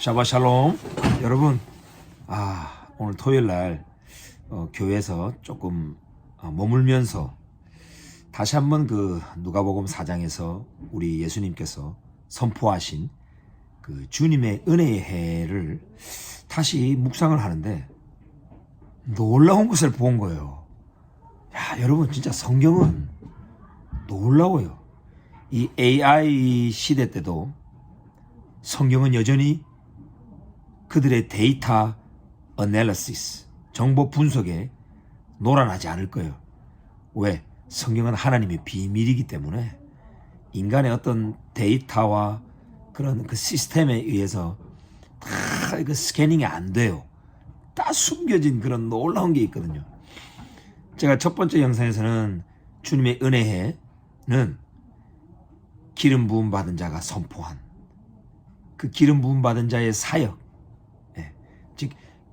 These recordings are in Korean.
샤바 샬롬 여러분 아 오늘 토요일 날 어, 교회에서 조금 어, 머물면서 다시 한번 그 누가복음 4장에서 우리 예수님께서 선포하신 그 주님의 은혜의 해를 다시 묵상을 하는데 놀라운 것을 본 거예요. 야 여러분 진짜 성경은 놀라워요. 이 AI 시대 때도 성경은 여전히 그들의 데이터 어널리시스, 정보 분석에 노란하지 않을 거예요. 왜? 성경은 하나님의 비밀이기 때문에 인간의 어떤 데이터와 그런 그 시스템에 의해서 다그 스캐닝이 안 돼요. 다 숨겨진 그런 놀라운 게 있거든요. 제가 첫 번째 영상에서는 주님의 은혜에는 기름 부음 받은 자가 선포한 그 기름 부음 받은 자의 사역,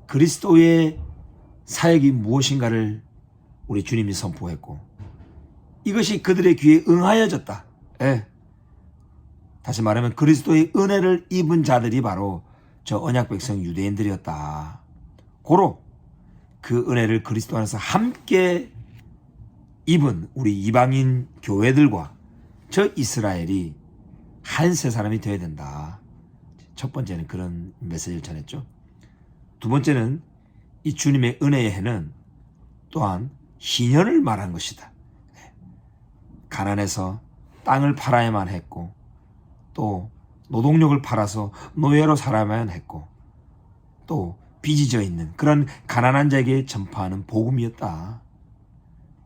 그리스도의 사역이 무엇인가를 우리 주님이 선포했고 이것이 그들의 귀에 응하여졌다. 예. 다시 말하면 그리스도의 은혜를 입은 자들이 바로 저 언약 백성 유대인들이었다. 고로 그 은혜를 그리스도 안에서 함께 입은 우리 이방인 교회들과 저 이스라엘이 한 세 사람이 되어야 된다. 첫 번째는 그런 메시지를 전했죠. 두 번째는 이 주님의 은혜의 해는 또한 희년을 말한 것이다. 가난해서 땅을 팔아야만 했고 또 노동력을 팔아서 노예로 살아야만 했고 또 빚이 져 있는 그런 가난한 자에게 전파하는 복음이었다.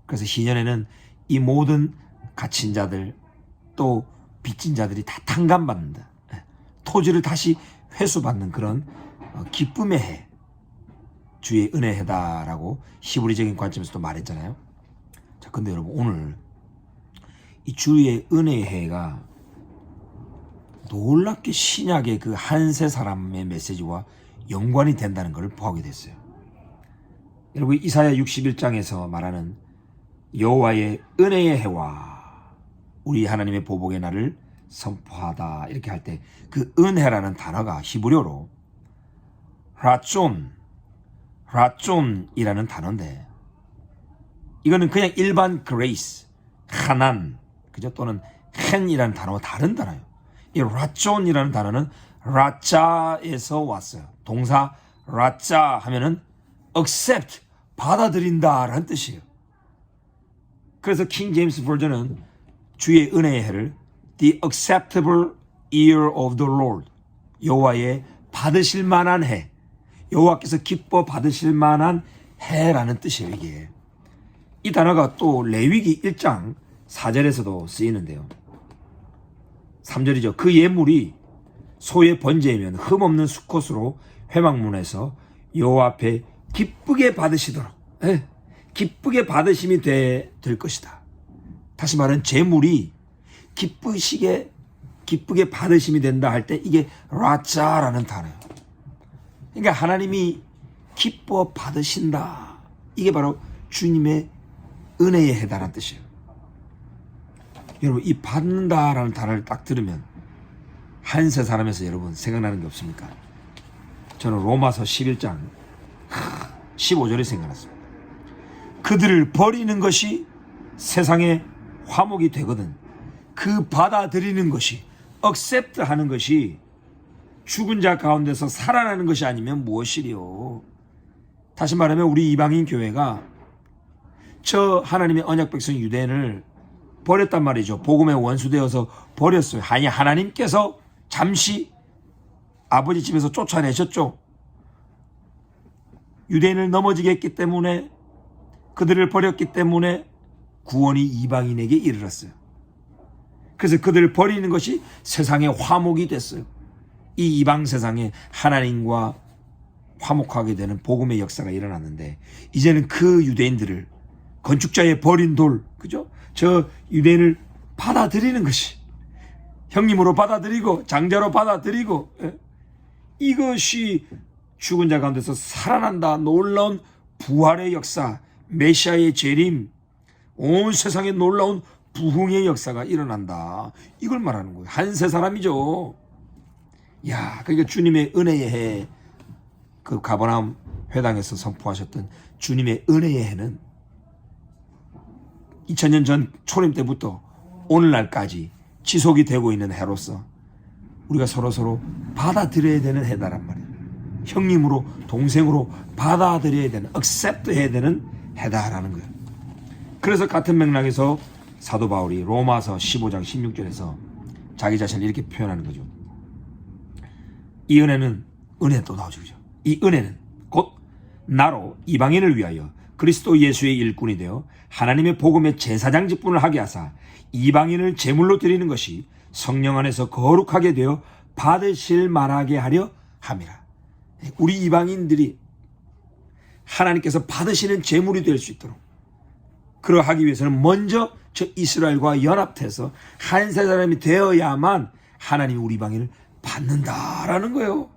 그래서 희년에는 이 모든 갇힌 자들 또 빚진 자들이 다 탕감받는다. 토지를 다시 회수받는 그런 어, 기쁨의 해, 주의 은혜 해다라고 히브리적인 관점에서도 말했잖아요. 자, 근데 여러분 오늘 이 주의 은혜의 해가 놀랍게 신약의 그 한세 사람의 메시지와 연관이 된다는 것을 보게 됐어요. 여러분 이사야 61장에서 말하는 여호와의 은혜의 해와 우리 하나님의 보복의 날을 선포하다 이렇게 할 때 그 은혜라는 단어가 히브리어로 라존 라존이라는 단어인데 이거는 그냥 일반 그레이스 하난 그죠 또는 헨이라는 단어와 다른 단어예요. 이 라존이라는 단어는 라짜에서 왔어요. 동사 라짜 하면은 accept 받아들인다라는 뜻이에요. 그래서 킹 제임스 버전은 주의 은혜의 해를 the acceptable ear of the Lord 여호와의 받으실 만한 해 여호와께서 기뻐 받으실 만한 해라는 뜻이에요 이게. 이 단어가 또 레위기 1장 4절에서도 쓰이는데요. 3절이죠. 그 예물이 소의 번제이면 흠 없는 수컷으로 회막문에서 여호와 앞에 기쁘게 받으시도록 예, 기쁘게 받으심이 되, 될 것이다. 다시 말하면 제물이 기쁘시게 기쁘게 받으심이 된다 할 때 이게 라짜라는 단어예요. 그러니까 하나님이 기뻐 받으신다. 이게 바로 주님의 은혜에 해당하는 뜻이에요. 여러분 이 받는다라는 단어를 딱 들으면 한세 사람에서 여러분 생각나는 게 없습니까? 저는 로마서 11장 15절이 생각났습니다. 그들을 버리는 것이 세상의 화목이 되거든. 그 받아들이는 것이 accept 하는 것이 죽은 자 가운데서 살아나는 것이 아니면 무엇이리요? 다시 말하면 우리 이방인 교회가 저 하나님의 언약 백성 유대인을 버렸단 말이죠. 복음의 원수되어서 버렸어요. 아니 하나님께서 잠시 아버지 집에서 쫓아내셨죠. 유대인을 넘어지게 했기 때문에 그들을 버렸기 때문에 구원이 이방인에게 이르렀어요. 그래서 그들을 버리는 것이 세상의 화목이 됐어요. 이 이방 세상에 하나님과 화목하게 되는 복음의 역사가 일어났는데 이제는 그 유대인들을 건축자의 버린 돌, 그죠? 저 유대인을 받아들이는 것이 형님으로 받아들이고 장자로 받아들이고 예? 이것이 죽은 자 가운데서 살아난다 놀라운 부활의 역사 메시아의 재림 온 세상에 놀라운 부흥의 역사가 일어난다. 이걸 말하는 거예요. 한 세 사람이죠. 야, 그러니까 주님의 은혜의 해, 그 가버나움 회당에서 선포하셨던 주님의 은혜의 해는 2000년 전 초림 때부터 오늘날까지 지속이 되고 있는 해로서 우리가 서로 서로 받아들여야 되는 해다란 말이에요. 형님으로 동생으로 받아들여야 되는, accept 해야 되는 해다라는 거예요. 그래서 같은 맥락에서 사도 바울이 로마서 15장 16절에서 자기 자신을 이렇게 표현하는 거죠. 이 은혜는 은혜 또 나오죠. 그죠? 이 은혜는 곧 나로 이방인을 위하여 그리스도 예수의 일꾼이 되어 하나님의 복음의 제사장 직분을 하게 하사 이방인을 제물로 드리는 것이 성령 안에서 거룩하게 되어 받으실 만하게 하려 함이라. 우리 이방인들이 하나님께서 받으시는 제물이 될 수 있도록 그러하기 위해서는 먼저 저 이스라엘과 연합해서 한 사람이 되어야만 하나님이 우리 방인을 받는다라는 거예요.